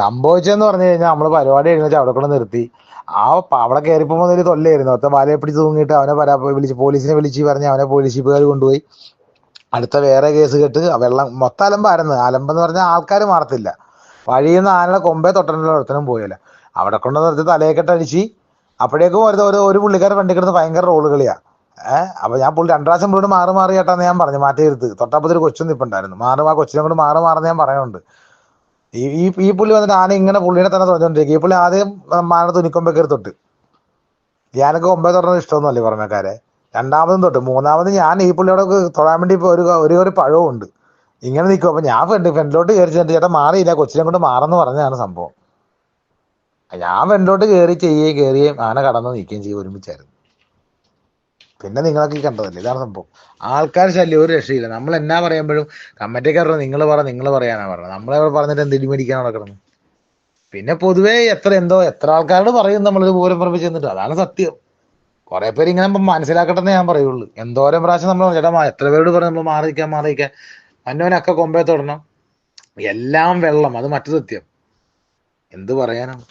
സംഭവിച്ചെന്ന് പറഞ്ഞു കഴിഞ്ഞാൽ നമ്മൾ പരിപാടി എഴുന്നേച്ച് അവിടെ കൂടെ നിർത്തി. ആ അവിടെ കയറിപ്പോ മുതൽ തൊല്ലായിരുന്നു ഒത്ത വാലയെ പിടിച്ച് തൂങ്ങിയിട്ട് അവനെ പരാ വിളിച്ച് പോലീസിനെ വിളിച്ച് പറഞ്ഞ് അവനെ പോലീസ് ജീപ്പുകാർ കൊണ്ടുപോയി. അടുത്ത വേറെ കേസ് കേട്ട് വെള്ളം മൊത്തം അലമ്പായിരുന്നു. അലമ്പെന്ന് പറഞ്ഞാൽ ആൾക്കാർ മാറത്തില്ല. വഴിയിൽ നിന്ന് ആനയുടെ കൊമ്പേ തൊട്ടനുള്ള ഒരുത്തനും പോയല്ല. അവിടെ കൊണ്ട് നിർത്തി തലയെക്കെട്ട് അടിച്ച് അപ്പോഴേക്കും ഒരു ഒരു ഒരു പുള്ളിക്കാരൻ വണ്ടി ഭയങ്കര റോൾ കളിയാ. ഏഹ് അപ്പൊ ഞാൻ പുള്ളി രണ്ടു പുള്ളിയോട് മാറി മാറി ചേട്ടാന്ന് ഞാൻ പറഞ്ഞു. മാറ്റി തൊട്ടപ്പത്തിൽ ഒരു കൊച്ചു നിപ്പുണ്ടായിരുന്നു. മാറും ആ കൊച്ചിനെ കൊണ്ട് മാറി മാറുന്ന ഞാൻ പറയുന്നുണ്ട്. ഈ ഈ ഈ പുള്ളി വന്നിട്ട് ആന ഇങ്ങനെ പുള്ളിനെ തന്നെ തുറഞ്ഞോണ്ടിരിക്കും ഈ പുള്ളി ആദ്യം മാന തുനിക്കൊമ്പേ കയറി തൊട്ട്. ഞാനൊക്കെ ഒമ്പത് തുറന്നത് ഇഷ്ടമൊന്നുമല്ലേ പറഞ്ഞക്കാരെ. രണ്ടാമതും തൊട്ട്. മൂന്നാമത് ഞാൻ ഈ പുള്ളിയോടെ തൊഴാൻ വേണ്ടി ഇപ്പൊ ഒരു ഒരു ഒരു പഴവും ഉണ്ട്. ഇങ്ങനെ നിൽക്കും അപ്പൊ ഞാൻ ഫ്രണ്ട് ഫ്രണ്ടിലോട്ട് കയറി ചെന്നിട്ട് ചേട്ടാ മാറിയില്ല. കൊച്ചിനെ കൊണ്ട് മാറെന്ന് പറഞ്ഞതാണ് സംഭവം. ഞാൻ ഫ്രണ്ടിലോട്ട് കയറി ചെയ്യുകയും കയറിയും ആന കടന്ന് നിൽക്കുകയും ചെയ്യും ഒരുമിച്ചായിരുന്നു. പിന്നെ നിങ്ങളൊക്കെ ഈ കണ്ടതല്ലേ? ഇതാണ് സംഭവം. ആൾക്കാർ ശല്യം ഒരു രക്ഷയില്ല. നമ്മൾ എന്നാ പറയുമ്പോഴും കമ്മറ്റിക്കാരുടെ നിങ്ങൾ പറ നിങ്ങൾ പറയാനാ പറഞ്ഞത്. നമ്മളെ പറഞ്ഞിട്ട് എന്ത് ഇടിമേടിക്കാൻ നടക്കണം പിന്നെ പൊതുവേ എത്ര എന്തോ എത്ര ആൾക്കാരോട് പറയും നമ്മളൊരു പൂരം പറമ്പ് ചെന്നിട്ട്. അതാണ് സത്യം. കുറെ പേര് ഇങ്ങനെ ഇപ്പം മനസ്സിലാക്കട്ടെ എന്ന് ഞാൻ പറയുള്ളൂ. എന്തോരം പ്രാവശ്യം നമ്മൾ ചേട്ടാ എത്ര പേരോട് പറഞ്ഞു നമ്മൾ മാറിക്കാൻ മാറിക്കാൻ അന്നോനൊക്കെ കൊമ്പേ തൊടണം. എല്ലാം വെള്ളം. അത് മറ്റു സത്യം. എന്ത് പറയാനാണ്